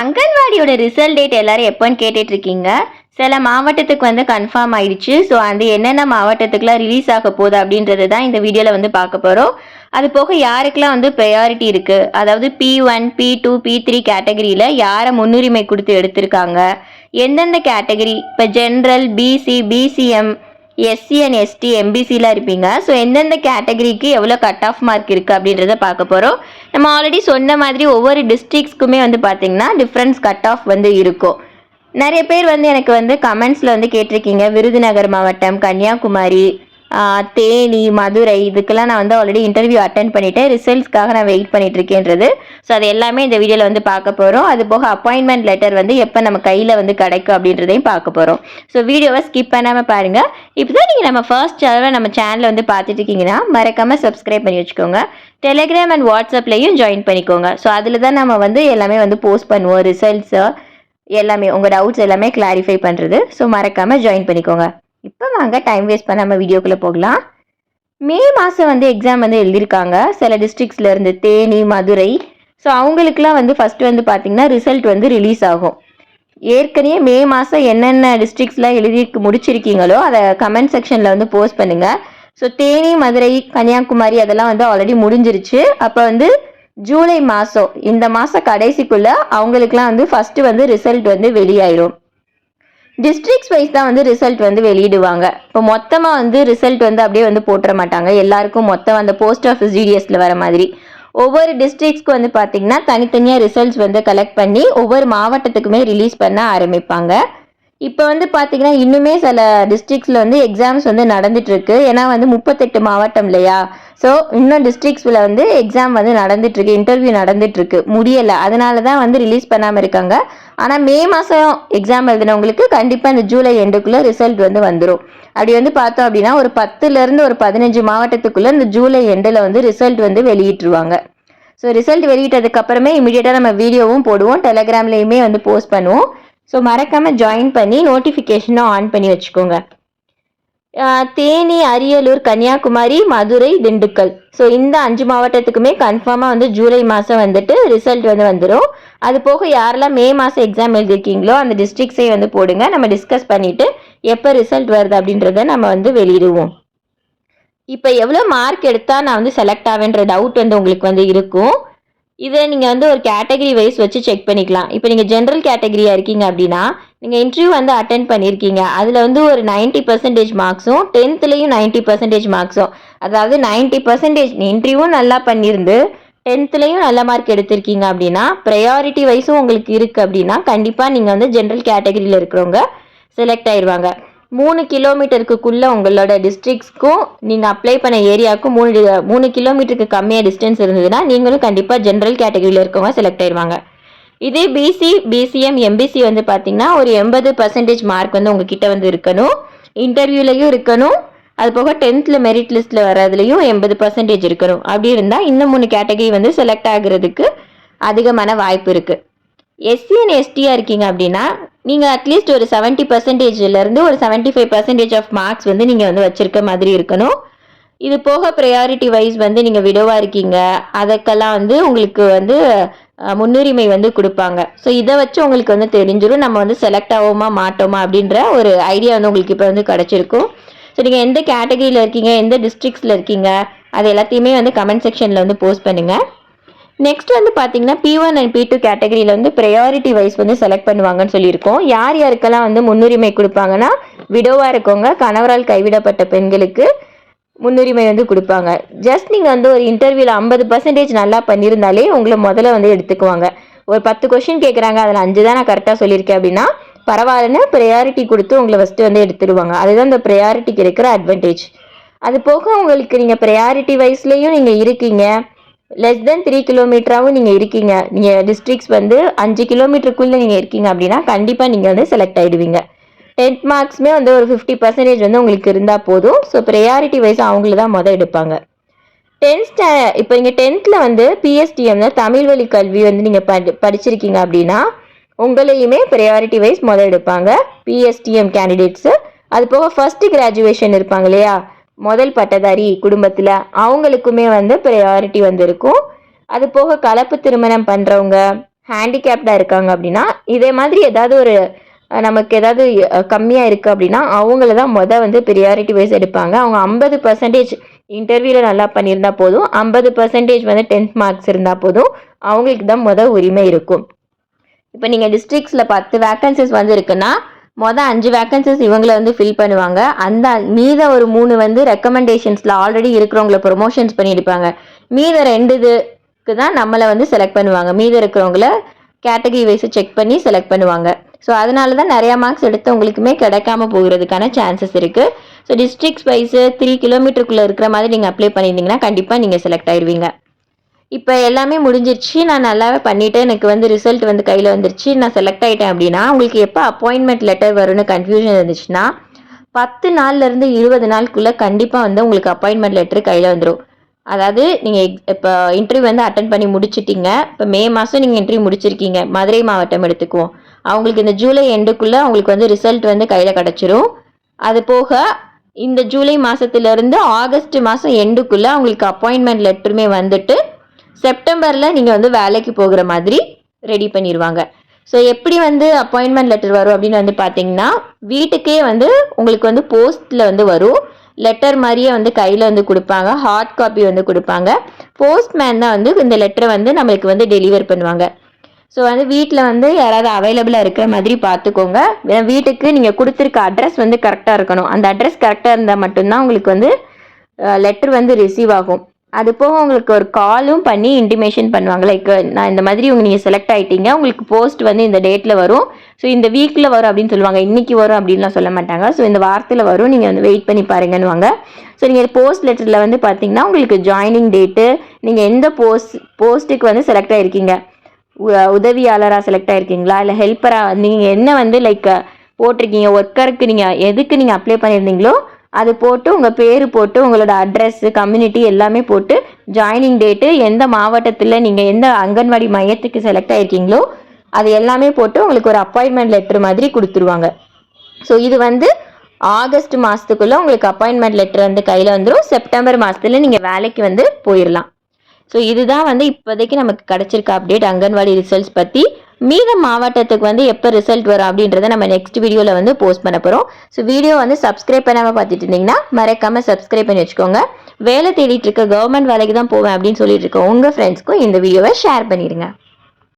அங்கன்வாடியோட result date எல்லாரும் எப்போன்னு கேட்டுட்டு இருக்கீங்க சில மாவட்டத்துக்கு வந்து கன்ஃபார்ம் ஆயிடுச்சு. ஸோ அந்த என்னென்ன மாவட்டத்துக்குலாம் ரிலீஸ் ஆக போகுது அப்படின்றது தான் இந்த வீடியோவில் வந்து பார்க்க போகிறோம் அது போக யாருக்கெல்லாம் வந்து ப்ரையாரிட்டி இருக்குது அதாவது P one P two P three கேட்டகரியில் யாரை முன்னுரிமை கொடுத்து எடுத்திருக்காங்க? எந்தெந்த கேட்டகரி இப்போ general BC BCM SC and ST எம்பிசிலாம் இருப்பீங்க. ஸோ எந்தெந்த கேட்டகரிக்கு எவ்வளோ கட் ஆஃப் மார்க் இருக்குது அப்படின்றத பார்க்க போகிறோம் நம்ம ஆல்ரெடி சொன்ன மாதிரி ஒவ்வொரு டிஸ்ட்ரிக்ஸ்க்குமே வந்து பார்த்திங்கன்னா டிஃப்ரென்ஸ் கட் ஆஃப் வந்து இருக்கும். நிறைய பேர் வந்து எனக்கு வந்து கமெண்ட்ஸில் வந்து கேட்டிருக்கீங்க. விருதுநகர் மாவட்டம் கன்னியாகுமரி தேனி மதுரை இதுக்கெல்லாம் நான் வந்து ஆல்ரெடி இன்டர்வியூ அட்டன் பண்ணிட்டேன் ரிசல்ட்ஸ்க்காக நான் வெயிட் பண்ணிட்டு இருக்கேன்றது ஸோ அது எல்லாமே இந்த வீடியோவில் வந்து பார்க்க போகிறோம் அது போக அப்பாயின்மெண்ட் லெட்டர் வந்து எப்போ நம்ம கையில் வந்து கிடைக்கும் அப்படின்றதையும் பார்க்க போகிறோம் ஸோ வீடியோவை ஸ்கிப் பண்ணாமல் பாருங்கள் இப்போ தான் நீங்கள் நம்ம ஃபர்ஸ்ட் சேனலை நம்ம சேனலில் வந்து பார்த்துட்டு இருக்கீங்கன்னா மறக்காமல் சப்ஸ்கிரைப் பண்ணி வச்சுக்கோங்க. டெலிகிராம் அண்ட் வாட்ஸ்அப்லேயும் ஜாயின் பண்ணிக்கோங்க. ஸோ அதில் தான் நம்ம வந்து எல்லாமே வந்து போஸ்ட் பண்ணுவோம் ரிசல்ட்ஸு எல்லாமே உங்கள் டவுட்ஸ் எல்லாமே கிளாரிஃபை பண்ணுறது ஸோ மறக்காமல் ஜாயின் பண்ணிக்கோங்க. இப்போ வாங்க டைம் வேஸ்ட் பண்ணாமல் வீடியோக்குள்ளே போகலாம். மே மாதம் வந்து எக்ஸாம் வந்து எழுதியிருக்காங்க. சில டிஸ்ட்ரிக்ஸில் இருந்து தேனி மதுரை. ஸோ அவங்களுக்குலாம் வந்து ஃபஸ்ட்டு வந்து பார்த்திங்கன்னா ரிசல்ட் வந்து ரிலீஸ் ஆகும். ஏற்கனவே மே மாதம் என்னென்ன டிஸ்ட்ரிக்ஸ்லாம் எழுதி முடிச்சிருக்கீங்களோ அதை கமெண்ட் செக்ஷனில் வந்து போஸ்ட் பண்ணுங்கள் ஸோ தேனி மதுரை கன்னியாகுமரி அதெல்லாம் வந்து ஆல்ரெடி முடிஞ்சிருச்சு. அப்போ வந்து ஜூலை மாதம் இந்த மாதம் கடைசிக்குள்ளே அவங்களுக்குலாம் வந்து ஃபஸ்ட்டு வந்து ரிசல்ட் வந்து வெளியாயிரும். டிஸ்ட்ரிக்ஸ் வைஸ் தான் வந்து ரிசல்ட் வந்து வெளியிடுவாங்க. இப்போ மொத்தமாக வந்து ரிசல்ட் வந்து அப்படியே வந்து போட்டுற மாட்டாங்க. எல்லாருக்கும் மொத்தம் அந்த போஸ்ட் ஆஃபீஸ் ஜிடிஎஸ்ல வர மாதிரி. ஒவ்வொரு டிஸ்ட்ரிக்ஸ்க்கு வந்து பார்த்தீங்கன்னா தனித்தனியாக ரிசல்ட்ஸ் வந்து கலெக்ட் பண்ணி ஒவ்வொரு மாவட்டத்துக்குமே ரிலீஸ் பண்ண ஆரம்பிப்பாங்க. இப்போ வந்து பார்த்தீங்கன்னா இன்னுமே சில டிஸ்ட்ரிக்ஸில் வந்து எக்ஸாம்ஸ் வந்து நடந்துட்டுருக்கு. ஏன்னா வந்து முப்பத்தெட்டு மாவட்டம் இல்லையா? ஸோ இன்னும் டிஸ்ட்ரிக்ஸில் வந்து எக்ஸாம் வந்து நடந்துட்டுருக்கு இன்டர்வியூ நடந்துட்டுருக்கு. முடியலை. அதனால தான் வந்து ரிலீஸ் பண்ணாமல் இருக்காங்க. ஆனால் மே மாதம் எக்ஸாம் எழுதினவங்களுக்கு கண்டிப்பாக இந்த ஜூலை எண்டுக்குள்ளே ரிசல்ட் வந்து வந்துடும் அப்படி வந்து பார்த்தோம் அப்படின்னா ஒரு பத்துலேருந்து ஒரு பதினஞ்சு மாவட்டத்துக்குள்ளே இந்த ஜூலை எண்டில் வந்து ரிசல்ட் வந்து வெளியிட்டுருவாங்க. ஸோ ரிசல்ட் வெளியிட்டதுக்கு அப்புறமே இமீடியட்டாக நம்ம வீடியோவும் போடுவோம். டெலகிராம்லேயுமே வந்து போஸ்ட் பண்ணுவோம். ஸோ மறக்காமல் ஜாயின் பண்ணி நோட்டிஃபிகேஷனும் ஆன் பண்ணி வச்சுக்கோங்க. தேனி அரியலூர் கன்னியாகுமரி மதுரை திண்டுக்கல். ஸோ இந்த அஞ்சு மாவட்டத்துக்குமே கன்ஃபார்மாக வந்து ஜூலை மாதம் வந்துட்டு ரிசல்ட் வந்து வந்துடும் அது போக யாரெல்லாம் மே மாதம் எக்ஸாம் எழுதிருக்கீங்களோ அந்த டிஸ்ட்ரிக்ஸே வந்து போடுங்க. நம்ம டிஸ்கஸ் பண்ணிவிட்டு எப்போ ரிசல்ட் வருது அப்படின்றத நம்ம வந்து வெளியிடுவோம். இப்போ எவ்வளோ மார்க் எடுத்தால் நான் வந்து செலக்ட் ஆவேன்ற டவுட் வந்து உங்களுக்கு வந்து இருக்கும். இதை நீங்கள் வந்து ஒரு கேட்டகரி வைஸ் வச்சு செக் பண்ணிக்கலாம். இப்போ நீங்கள் ஜென்ரல் கேட்டகரியாக இருக்கீங்க அப்படின்னா நீங்கள் இன்டர்வியூ வந்து அட்டன் பண்ணியிருக்கீங்க அதில் வந்து ஒரு 90% பர்சன்டேஜ் மார்க்ஸும் டென்த்துலேயும் நைன்ட்டி பர்சன்டேஜ் மார்க்ஸும் அதாவது 90% பர்சன்டேஜ் இன்டர்வியூவும் நல்லா பண்ணியிருந்து டென்த்துலேயும் நல்ல மார்க் எடுத்திருக்கீங்க அப்படின்னா ப்ரையாரிட்டி வைஸும் உங்களுக்கு இருக்குது அப்படின்னா கண்டிப்பாக நீங்கள் வந்து ஜென்ரல் கேட்டகரியில் இருக்கிறவங்க செலக்ட் ஆயிடுவாங்க மூணு கிலோமீட்டருக்குள்ளே உங்களோட டிஸ்ட்ரிக்ஸ்க்கும் நீங்கள் அப்ளை பண்ண ஏரியாவுக்கும் மூணு மூணு கிலோமீட்டருக்கு கம்மியாக டிஸ்டன்ஸ் இருந்ததுன்னா நீங்களும் கண்டிப்பாக ஜென்ரல் கேட்டகரியில் இருக்கவங்க செலக்ட் ஆயிடுவாங்க. இதே பிசி பிசிஎம் எம்பிசி வந்து பார்த்தீங்கன்னா ஒரு எண்பது பர்சன்டேஜ் மார்க் வந்து உங்ககிட்ட வந்து இருக்கணும். இன்டர்வியூலையும் இருக்கணும். அது போக டென்த்தில் மெரிட் லிஸ்ட்டில் வர்றதுலையும் எண்பது பர்சன்டேஜ் இருக்கணும். அப்படி இருந்தால் இன்னும் மூணு கேட்டகரி வந்து செலக்ட் ஆகுறதுக்கு அதிகமான வாய்ப்பு இருக்குது எஸ்சி அண்ட் எஸ்டியாக இருக்கீங்க அப்படின்னா நீங்கள் அட்லீஸ்ட் ஒரு செவன்ட்டி பர்சன்டேஜ்லேருந்து ஒரு seventy five percentage of marks வந்து நீங்கள் வந்து வச்சுருக்க மாதிரி இருக்கணும். இது போக ப்ரையாரிட்டி வைஸ் வந்து நீங்கள் விடோவாக இருக்கீங்க. அதுக்கெல்லாம் வந்து உங்களுக்கு வந்து முன்னுரிமை வந்து கொடுப்பாங்க. ஸோ இதை வச்சு உங்களுக்கு வந்து தெரிஞ்சிடும் நம்ம வந்து செலக்ட் ஆகோமா மாட்டோமா அப்படின்ற ஒரு ஐடியா வந்து உங்களுக்கு இப்போ வந்து கிடச்சிருக்கும். ஸோ நீங்கள் எந்த கேட்டகரியில் இருக்கீங்க எந்த டிஸ்ட்ரிக்ஸில் இருக்கீங்க அது எல்லாத்தையுமே வந்து கமெண்ட் செக்ஷனில் வந்து போஸ்ட் பண்ணுங்கள் நெக்ஸ்ட் வந்து பார்த்தீங்கன்னா P one and P two கேட்டகரியில் வந்து ப்ரையாரிட்டி வைஸ் வந்து செலக்ட் பண்ணுவாங்கன்னு சொல்லியிருக்கோம். யார் யாருக்கெல்லாம் வந்து முன்னுரிமை கொடுப்பாங்கன்னா விடோவாக இருக்கவங்க கணவரால் கைவிடப்பட்ட பெண்களுக்கு முன்னுரிமை வந்து கொடுப்பாங்க. ஜஸ்ட் நீங்கள் வந்து ஒரு இன்டர்வியூவில் ஐம்பது பர்சன்டேஜ் நல்லா பண்ணியிருந்தாலே உங்களை முதல்ல வந்து எடுத்துக்குவாங்க. ஒரு பத்து கொஷின் கேட்குறாங்க அதில் அஞ்சு தான் நான் கரெக்டாக சொல்லியிருக்கேன் அப்படின்னா பரவாயில்லன்னு ப்ரையாரிட்டி கொடுத்து உங்களை ஃபஸ்ட்டு வந்து எடுத்துடுவாங்க அதுதான் இந்த ப்ரையாரிட்டிக்கு இருக்கிற அட்வான்டேஜ் அது போக உங்களுக்கு நீங்கள் ப்ரையாரிட்டி வைஸ்லேயும் நீங்கள் இருக்கீங்க. லெஸ் தென் த்ரீ கிலோமீட்டராகவும் நீங்கள் இருக்கீங்க. நீங்கள் டிஸ்ட்ரிக்ஸ் வந்து அஞ்சு கிலோமீட்டருக்குள்ளே நீங்கள் இருக்கீங்க அப்படின்னா கண்டிப்பாக நீங்கள் வந்து செலக்ட் ஆகிடுவீங்க டென்த் மார்க்ஸுமே வந்து ஒரு ஃபிஃப்டி பர்சன்டேஜ் வந்து உங்களுக்கு இருந்தால் போதும். ஸோ ப்ரையாரிட்டி வைஸ் அவங்கள தான் மொதல் எடுப்பாங்க. டென்த் இப்போ நீங்கள் டென்த்தில் வந்து பிஎஸ்டிஎம்ல தமிழ் வழி கல்வி வந்து நீங்கள் படி படிச்சிருக்கீங்க அப்படின்னா உங்களையுமே ப்ரையாரிட்டி வைஸ் மொதல் எடுப்பாங்க. பிஎஸ்டிஎம் கேண்டிடேட்ஸு அது போக ஃபஸ்ட்டு கிராஜுவேஷன் இருப்பாங்க இல்லையா? முதல் பட்டதாரி குடும்பத்தில் அவங்களுக்குமே வந்து ப்ரையாரிட்டி வந்திருக்கும். அது போக கலப்பு திருமணம் பண்ணுறவங்க ஹேண்டிகேப்டாக இருக்காங்க அப்படின்னா இதே மாதிரி ஏதாவது ஒரு நமக்கு ஏதாவது கம்மியாக இருக்குது அப்படின்னா அவங்கள தான் மொதல் வந்து ப்ரியாரிட்டி வைஸ் எடுப்பாங்க. அவங்க ஐம்பது பர்சன்டேஜ் இன்டர்வியூவில் நல்லா பண்ணியிருந்தா போதும். ஐம்பது பர்சன்டேஜ் வந்து டென்த் மார்க்ஸ் இருந்தால் போதும். அவங்களுக்கு தான் மொதல் உரிமை இருக்கும். இப்போ நீங்கள் டிஸ்ட்ரிக்ஸில் பத்து வேக்கன்சிஸ் வந்து இருக்குன்னா மொதல் அஞ்சு வேக்கன்சிஸ் இவங்களை வந்து ஃபில் பண்ணுவாங்க. அந்த மீத ஒரு மூணு வந்து ரெக்கமெண்டேஷன்ஸில் ஆல்ரெடி இருக்கிறவங்கள ப்ரொமோஷன்ஸ் பண்ணியிருப்பாங்க. மீத ரெண்டு இதுக்கு தான் நம்மளை வந்து செலக்ட் பண்ணுவாங்க. மீத இருக்கிறவங்கள கேட்டகரி வைஸ் செக் பண்ணி செலக்ட் பண்ணுவாங்க. ஸோ அதனால தான் நிறையா மார்க்ஸ் எடுத்தவங்களுக்குமே கிடைக்காம போகிறதுக்கான சான்சஸ் இருக்குது ஸோ டிஸ்ட்ரிக்ஸ் வைஸு த்ரீ கிலோமீட்டருக்குள்ளே இருக்கிற மாதிரி நீங்கள் அப்ளை பண்ணியிருந்தீங்கன்னா கண்டிப்பாக நீங்கள் செலக்ட் ஆயிடுவீங்க இப்போ எல்லாமே முடிஞ்சிருச்சு. நான் நல்லாவே பண்ணிவிட்டு எனக்கு வந்து ரிசல்ட் வந்து கையில் வந்துருச்சு. நான் செலக்ட் ஆகிட்டேன் அப்படின்னா உங்களுக்கு எப்போ அப்பாயின்மெண்ட் லெட்டர் வரும்னு கன்ஃபியூஷன் இருந்துச்சுன்னா பத்து நாள்லேருந்து இருபது நாளுக்குள்ளே கண்டிப்பாக வந்து உங்களுக்கு அப்பாயின்மெண்ட் லெட்டர் கையில் வந்துடும் அதாவது நீங்கள் இப்போ இன்டர்வியூ வந்து அட்டன் பண்ணி முடிச்சிட்டீங்க. இப்போ மே மாதம் நீங்கள் இன்டர்வியூ முடிச்சிருக்கீங்க. மதுரை மாவட்டம் எடுத்துக்குவோம். அவங்களுக்கு இந்த ஜூலை எண்டுக்குள்ளே அவங்களுக்கு வந்து ரிசல்ட் வந்து கையில் கிடச்சிரும். அது போக இந்த ஜூலை மாதத்துலேருந்து ஆகஸ்ட் மாதம் எண்டுக்குள்ளே அவங்களுக்கு அப்பாயின்மெண்ட் லெட்டருமே வந்துட்டு செப்டம்பரில் நீங்கள் வந்து வேலைக்கு போகிற மாதிரி ரெடி பண்ணிடுவாங்க ஸோ எப்படி வந்து அப்பாயின்மெண்ட் லெட்டர் வரும் அப்படின்னு வந்து பார்த்தீங்கன்னா வீட்டுக்கே வந்து உங்களுக்கு வந்து போஸ்ட்டில் வந்து வரும். லெட்டர் மாதிரியே வந்து கையில் வந்து கொடுப்பாங்க. ஹார்ட் காப்பி வந்து கொடுப்பாங்க. போஸ்ட்மேன் தான் வந்து இந்த லெட்டரை வந்து நம்மளுக்கு வந்து டெலிவர் பண்ணுவாங்க. ஸோ வந்து வீட்டில் வந்து யாராவது அவைலபிளாக இருக்கிற மாதிரி பார்த்துக்கோங்க வீட்டுக்கு நீங்கள் கொடுத்துருக்க அட்ரஸ் வந்து கரெக்டாக இருக்கணும். அந்த அட்ரஸ் கரெக்டாக இருந்தால் மட்டும்தான் உங்களுக்கு வந்து லெட்டர் வந்து ரிசீவ் ஆகும். அது போக உங்களுக்கு ஒரு காலும் பண்ணி இன்டிமேஷன் பண்ணுவாங்க. லைக் நான் இந்த மாதிரி உங்க நீங்கள் செலக்ட் ஆகிட்டீங்க உங்களுக்கு போஸ்ட் வந்து இந்த டேட்டில் வரும். ஸோ இந்த வீக்கில் வரும் அப்படின்னு சொல்லுவாங்க. இன்றைக்கி வரும் அப்படின்லாம் சொல்ல மாட்டாங்க. ஸோ இந்த வாரத்தில் வரும். நீங்கள் வந்து வெயிட் பண்ணி பாருங்கன்னுவாங்க. ஸோ நீங்கள் போஸ்ட் லெட்டரில் வந்து பார்த்தீங்கன்னா உங்களுக்கு ஜாயினிங் டேட்டு நீங்கள் எந்த போஸ்ட் போஸ்ட்டுக்கு வந்து செலக்ட் ஆகிருக்கீங்க உ- உதவியாளராக செலக்ட் ஆகிருக்கீங்களா இல்லை ஹெல்ப்பராக நீங்கள் என்ன வந்து லைக் போட்டிருக்கீங்க? ஒர்க்கருக்கு நீங்கள் எதுக்கு நீங்கள் அப்ளை பண்ணியிருந்தீங்களோ அது போட்டு உங்கள் பேர் போட்டு உங்களோட அட்ரஸ்ஸு கம்யூனிட்டி எல்லாமே போட்டு ஜாயினிங் டேட்டு எந்த மாவட்டத்தில் நீங்கள் எந்த அங்கன்வாடி மையத்துக்கு செலக்ட் ஆகிருக்கீங்களோ அது எல்லாமே போட்டு உங்களுக்கு ஒரு அப்பாயின்மெண்ட் லெட்ரு மாதிரி கொடுத்துருவாங்க. ஸோ இது வந்து ஆகஸ்ட் மாதத்துக்குள்ளே உங்களுக்கு அப்பாயின்மெண்ட் லெட்டர் வந்து கையில் வந்துடும் செப்டம்பர் மாதத்துல நீங்கள் வேலைக்கு வந்து போயிடலாம் ஸோ இதுதான் வந்து இப்போதைக்கு நமக்கு கிடச்சிருக்க அப்டேட் அங்கன்வாடி ரிசல்ட்ஸ் பற்றி மீத மாவட்டத்துக்கு வந்து எப்போ ரிசல்ட் வரும் அப்படின்றத நம்ம நெக்ஸ்ட் வீடியோவில் வந்து போஸ்ட் பண்ண போகிறோம் ஸோ வீடியோ வந்து சப்ஸ்கிரைப் பண்ணாமல் பார்த்துட்டு இருந்தீங்கன்னா மறக்காமல் சப்ஸ்கிரைப் பண்ணி வச்சுக்கோங்க. வேலை தேடிட்டு இருக்க கவர்மெண்ட் வேலைக்கு தான் போவேன் அப்படின்னு சொல்லிட்டு இருக்க உங்கள் ஃப்ரெண்ட்ஸ்க்கும் இந்த வீடியோவை ஷேர் பண்ணிடுங்க.